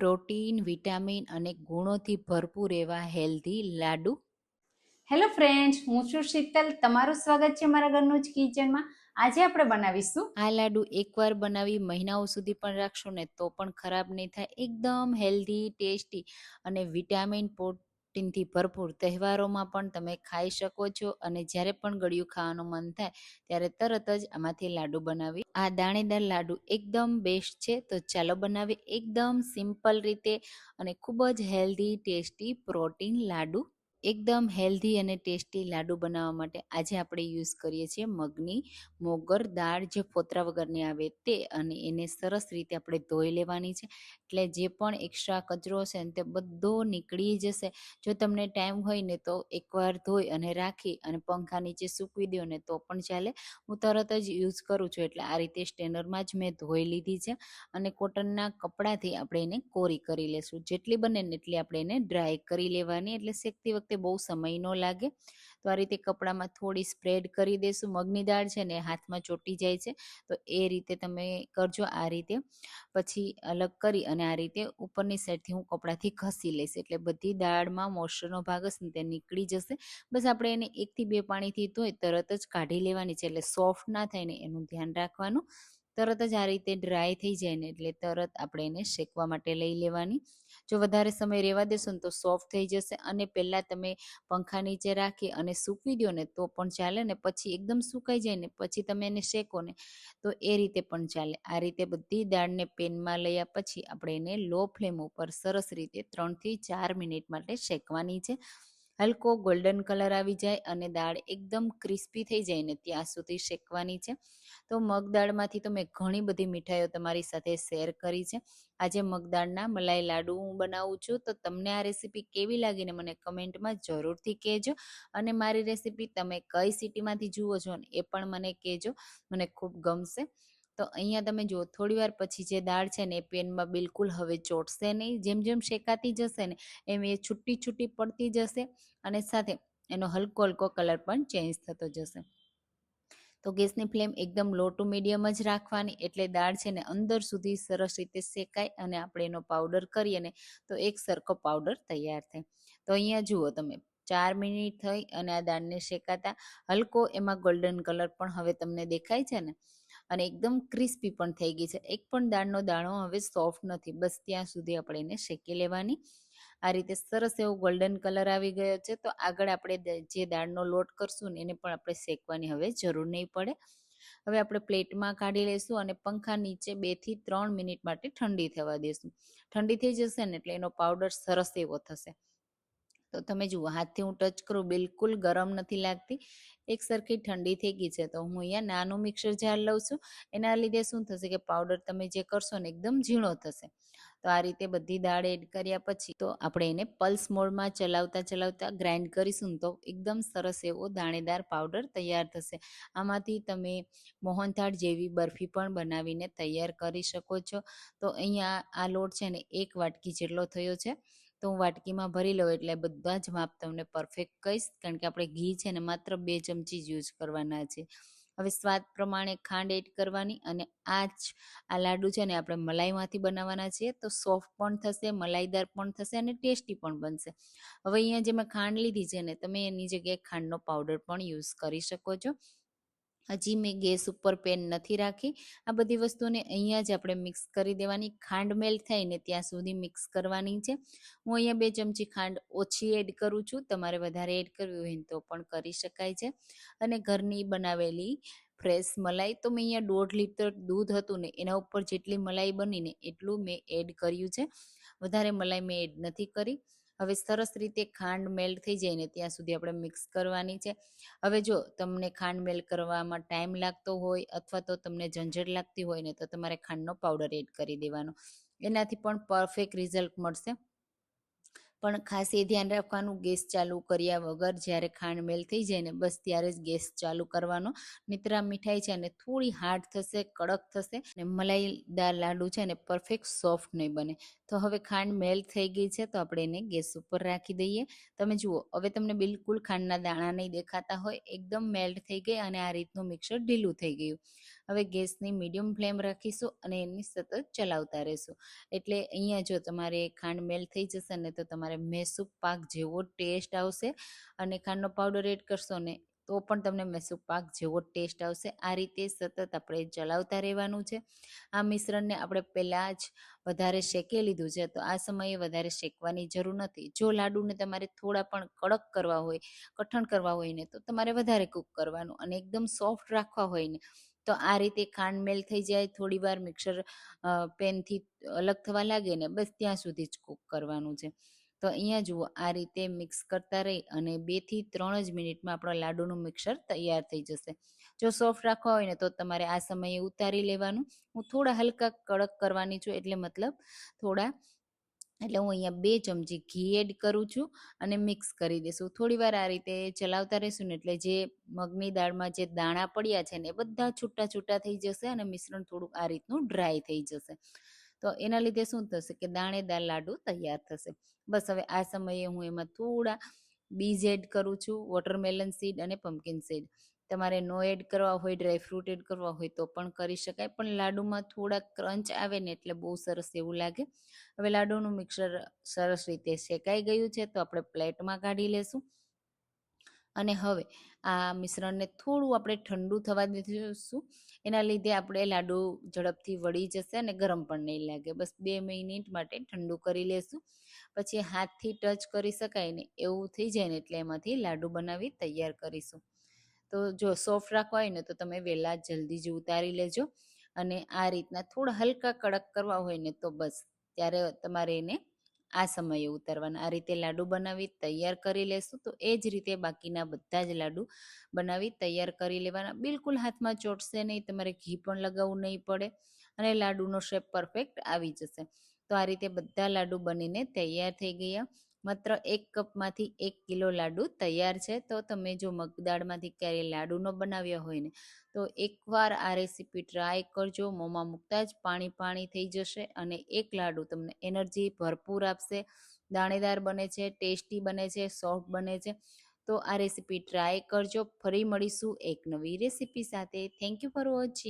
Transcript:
Protein vitamin અને ગુણોથી ભરપૂર એવા હેલ્ધી લાડુ? હેલો ફ્રેન્ડ્સ હું છું શીતલ. તમારું સ્વાગત છે મારા ઘરનું જ કિચનમાં. આજે આપણે બનાવીશું. આ લાડુ એકવાર બનાવી મહિનાઓ સુધી પણ રાખશો ને તો પણ ખરાબ નહીં થાય. એકદમ હેલ્ધી ટેસ્ટી અને વિટામિન પ્રોટીનથી ભરપૂર તહેવારોમાં પણ તમે ખાઈ શકો છો અને જ્યારે પણ ગળ્યું ખાવાનું મન થાય ત્યારે તરત જ આમાંથી લાડુ બનાવી. આ દાણેદાર લાડુ એકદમ બેસ્ટ છે. તો ચાલો બનાવીએ એકદમ સિમ્પલ રીતે અને ખૂબ જ હેલ્ધી ટેસ્ટી પ્રોટીન લાડુ. એકદમ હેલ્ધી અને ટેસ્ટી લાડુ બનાવવા માટે આજે આપણે યુઝ કરીએ છીએ મગની. મોગર દાળ જે ફોતરા વગરની આવે તે અને એને સરસ રીતે આપણે ધોઈ લેવાની છે. એટલે જે પણ એક્સ્ટ્રા કચરો છે ને તે બધો નીકળી જશે. જો તમને ટાઈમ હોય ને તો એકવાર ધોઈ અને રાખી અને પંખા નીચે સૂકવી દો ને તો પણ ચાલે. હું તરત જ યુઝ કરું છું એટલે આ રીતે સ્ટેનરમાં જ મેં ધોઈ લીધી છે અને કોટનના કપડાથી આપણે એને કોરી કરી લેશું. જેટલી બને ને એટલી આપણે એને ડ્રાય કરી લેવાની. એટલે શેકતી વખતે બહુ સમય ન લાગે. તો આ રીતે કપડામાં થોડી સ્પ્રેડ કરી દેશું. મગની દાળ છે ને હાથમાં ચોટી જાય છે. તો એ રીતે તમે કરજો આ રીતે. પછી અલગ કરી અને આ રીતે ઉપરની સાઈડથી હું કપડાથી ઘસી લઈશ. એટલે બધી દાળમાં મોઇશ્ચરનો ભાગ હશે ને તે નીકળી જશે. બસ આપણે એને એકથી બે પાણીથી ધોઈ તરત જ કાઢી લેવાની છે. એટલે સોફ્ટ ના થાય ને એનું ધ્યાન રાખવાનું. તરત જ આ રીતે ડ્રાય થઈ જાય ને એટલે તરત આપણે એને શેકવા માટે લઈ લેવાની. જો વધારે સમય રહેવા દેશો ને તો સોફ્ટ થઈ જશે અને પહેલાં તમે પંખા નીચે રાખી અને સૂકવી દો ને તો પણ ચાલે ને પછી એકદમ સુકાઈ જાય ને પછી તમે એને શેકો ને તો એ રીતે પણ ચાલે. આ રીતે બધી દાળને પેનમાં લયા પછી આપણે એને લો ફ્લેમ ઉપર સરસ રીતે ત્રણથી ચાર મિનિટ માટે શેકવાની છે. હલકો ગોલ્ડન કલર આવી જાય અને દાળ એકદમ ક્રિસ્પી થઈ જાય ને ત્યાં સુધી શેકવાની છે. તો મગ દાળમાંથી તો મેં ઘણી બધી મીઠાઈઓ તમારી સાથે શેર કરી છે. આજે મગદાળના મલાઈ લાડુ હું બનાવું છું, તો તમને આ રેસીપી કેવી લાગીને મને કમેન્ટમાં જરૂરથી કહેજો. અને મારી રેસીપી તમે કઈ સિટીમાંથી જુઓ છો ને એ પણ મને કહેજો. મને ખૂબ ગમશે. તો અહીંયા તમે જુઓ, થોડી વાર પછી જે દાળ છે ને એ પેનમાં બિલકુલ હવે ચોટશે નહીં. જેમ જેમ શેકાતી જશે ને, એમ એ છૂટી છૂટી પડતી જશે અને સાથે એનો હલકો હલકો કલર પણ ચેન્જ થતો જશે. તો ગેસની ફ્લેમ એકદમ લો ટુ મીડિયમ જ રાખવાની, એટલે દાળ છે ને અંદર સુધી સરસ રીતે શેકાય અને આપણે એનો પાવડર કરીએ ને, તો એક સરખો પાવડર તૈયાર થાય. તો અહીંયા જુઓ તમે, ચાર મિનિટ થઈ અને આ દાળને શેકાતા. હલકો એમાં ગોલ્ડન કલર પણ હવે તમને દેખાય છે ને અને એકદમ ક્રિસ્પી પણ થઈ ગઈ છે. એક પણ દાળનો દાણો હવે સોફ્ટ નથી. બસ ત્યાં સુધી આપણે એને શેકી લેવાની. આ રીતે સરસ એવો ગોલ્ડન કલર આવી ગયો છે. તો આગળ આપણે જે દાળનો લોટ કરશું ને એને પણ આપણે શેકવાની હવે જરૂર નહીં પડે. હવે આપણે પ્લેટમાં કાઢી લઈશું અને પંખા નીચે બેથી ત્રણ મિનિટ માટે ઠંડી થવા દઈશું ઠંડી થઈ જશે ને એટલે એનો પાવડર સરસ એવો થશે. તો તમે જુઓ, હાથથી હું ટચ કરું, બિલકુલ ગરમ નથી લાગતી. એક સરખી ઠંડી થઈ ગઈ છે, તો હું અહીંયા નાનું મિક્સર જાર લઉં છું. એના લીધે શું થશે કે પાવડર તમે જે કરશો ને, એકદમ ઝીણો થશે. તો આ રીતે બધી દાળ એડ કર્યા પછી તો આપણે એને પલ્સ મોડમાં ચલાવતા ચલાવતા ગ્રાઇન્ડ કરીશું તો એકદમ સરસ એવો દાણેદાર પાવડર તૈયાર થશે. આમાંથી તમે મોહનથાળ જેવી બરફી પણ બનાવીને તૈયાર કરી શકો છો. તો અહીંયા આ લોટ છે ને, એક વાટકી જેટલો થયો છે. તો હું વાટકીમાં ભરી લઉં એટલે બધા જ માપ તમને પરફેક્ટ કહીશ, કારણ કે આપણે ઘી છે ને માત્ર બે ચમચી જ યુઝ કરવાના છે. હવે સ્વાદ પ્રમાણે ખાંડ એડ કરવાની અને આ જ, આ લાડુ છે ને આપણે મલાઈમાંથી બનાવવાના છીએ તો સોફ્ટ પણ થશે, મલાઈદાર પણ થશે અને ટેસ્ટી પણ બનશે. હવે અહીંયા જે મેં ખાંડ લીધી છે ને, તમે એની જગ્યાએ ખાંડનો પાવડર પણ યુઝ કરી શકો છો. હજી મેં ગેસ ઉપર પેન નથી રાખી. આ બધી વસ્તુને અહીંયા જ આપણે મિક્સ કરી દેવાની. ખાંડ મેલ્ટ થાય ને ત્યાં સુધી મિક્સ કરવાની છે. હું અહીંયા બે ચમચી ખાંડ ઓછી એડ કરું છું. તમારે વધારે એડ કરવી હોય તો પણ કરી શકાય છે. અને ઘરની બનાવેલી ફ્રેશ મલાઈ તો મેં અહીંયા દોઢ લીટર દૂધ હતું ને એના ઉપર જેટલી મલાઈ બનીને એટલું મેં એડ કર્યું છે. વધારે મલાઈ મેં એડ નથી કરી. હવે સરસ રીતે ખાંડ મેલ્ટ થઈ જાય ને ત્યાં સુધી આપણે મિક્સ કરવાની છે. હવે જો તમને ખાંડ મેલ્ટ કરવામાં ટાઈમ લાગતો હોય અથવા તો તમને ઝંઝટ લાગતી હોય ને તો તમારે ખાંડનો પાવડર એડ કરી દેવાનો. એનાથી પણ પરફેક્ટ રિઝલ્ટ મળશે. પણ ખાસ એ ધ્યાન રાખવાનું, ગેસ ચાલુ કર્યા વગર જ્યારે ખાંડ મેલ થઈ જાય ને બસ ત્યારે જ ગેસ ચાલુ કરવાનો. નહીતર મીઠાઈ છે ને થોડી હાર્ડ થશે, કડક થશે ને મલાઈદાર લાડુ છે ને પરફેક્ટ સોફ્ટ નહીં બને. તો હવે ખાંડ મેલ થઈ ગઈ છે તો આપણે એને ગેસ ઉપર રાખી દઈએ. તમે જુઓ, હવે તમને બિલકુલ ખાંડના દાણા નહીં દેખાતા હોય, એકદમ મેલ્ટ થઈ ગઈ અને આ રીતનું મિક્સર ઢીલું થઈ ગયું. હવે ગેસની મીડિયમ ફ્લેમ રાખીશું અને એની સતત ચલાવતા રહેશું. એટલે અહીંયા જો તમારે ખાંડ મેલ થઈ જશે ને તો તમારે મેસૂબ પાક જેવો ટેસ્ટ આવશે અને ખાંડનો પાવડર એડ કરશો ને તો પણ તમને મેસુક પાક જેવો ટેસ્ટ આવશે. આ રીતે સતત આપણે ચલાવતા રહેવાનું છે. આ મિશ્રણને આપણે પહેલાં જ વધારે શેકી લીધું છે તો આ સમયે વધારે શેકવાની જરૂર નથી. જો લાડુને તમારે થોડા પણ કડક કરવા હોય, કઠણ કરવા હોય ને તો તમારે વધારે કૂક કરવાનું અને એકદમ સોફ્ટ રાખવા હોય ને તો આ રીતે ખાંડ મેલ થઈ જાય, થોડી વાર મિક્સર પેનથી અલગ થવા લાગે ને બસ ત્યાં સુધી જ કૂક કરવાનું છે. તો અહીંયા જુઓ, આ રીતે મિક્સ કરતા રહી અને બેથી ત્રણ જ મિનિટમાં આપણો લાડુનું મિક્સર તૈયાર થઈ જશે. જો સોફ્ટ રાખવા હોય ને તો તમારે આ સમયે ઉતારી લેવાનું. હું થોડા હલકા કડક કરવાની છું એટલે મતલબ થોડા એટલે હું અહીંયા બે ચમચી ઘી એડ કરું છું અને મિક્સ કરી દઈશું. થોડી વાર આ રીતે ચલાવતા રહીશું ને એટલે જે મગની દાળમાં જે દાણા પડ્યા છે ને એ બધા છૂટા છૂટા થઈ જશે અને મિશ્રણ થોડુંક આ રીતનું ડ્રાય થઈ જશે. તો એના લીધે શું થશે કે દાણેદાર લાડુ તૈયાર થશે. બસ હવે આ સમયે હું એમાં થોડા બીજ એડ કરું છું વોટરમેલન સીડ અને પમ્પકિન સીડ તમારે નો એડ કરવા હોય, ડ્રાય ફ્રૂટ એડ કરવા હોય તો પણ કરી શકાય. પણ લાડુમાં થોડા ક્રંચ આવે ને એટલે બહુ સરસ એવું લાગે. હવે લાડુનું મિક્સર સરસ રીતે શેકાઈ ગયું છે તો આપણે પ્લેટમાં કાઢી લેશું. અને હવે આ મિશ્રણને થોડું આપણે ઠંડુ થવા દઈશું એના લીધે આપણે લાડુ ઝડપથી વળી જશે અને ગરમ પણ નહીં લાગે. બસ બે મિનિટ માટે ઠંડુ કરી લેશું. પછી હાથથી ટચ કરી શકાય ને એવું થઈ જાય ને એટલે એમાંથી લાડુ બનાવી તૈયાર કરીશું. તો જો સોફ્ટ રાખવા હોય ને તો તમે વહેલા જલ્દી જ ઉતારી લેજો. અને આ રીતના થોડા હલકા કડક કરવા હોય ને તો બસ, ત્યારે તમારે એને આ સમયે ઉતારવાના. આ રીતે લાડુ બનાવી તૈયાર કરી લેશું તો એ જ રીતે બાકીના બધા જ લાડુ બનાવી તૈયાર કરી લેવાના. બિલકુલ હાથમાં ચોટશે નહીં, તમારે ઘી પણ લગાવવું નહીં પડે અને લાડુનો શેપ પરફેક્ટ આવી જશે. તો આ રીતે બધા લાડુ બનીને તૈયાર થઈ ગયા. માત્ર એક કપમાંથી એક કિલો લાડુ તૈયાર છે. તો તમે જો મગદાળમાંથી ક્યારેય લાડુનો બનાવ્યા હોય ને, તો એકવાર આ રેસીપી ટ્રાય કરજો. મોંમાં મૂકતા જ પાણી પાણી થઈ જશે અને એક લાડુ તમને એનર્જી ભરપૂર આપશે. દાણેદાર બને છે, ટેસ્ટી બને છે, સોફ્ટ બને છે. તો આ રેસીપી ટ્રાય કરજો. ફરી મળીશું એક નવી રેસીપી સાથે. Thank you for watching.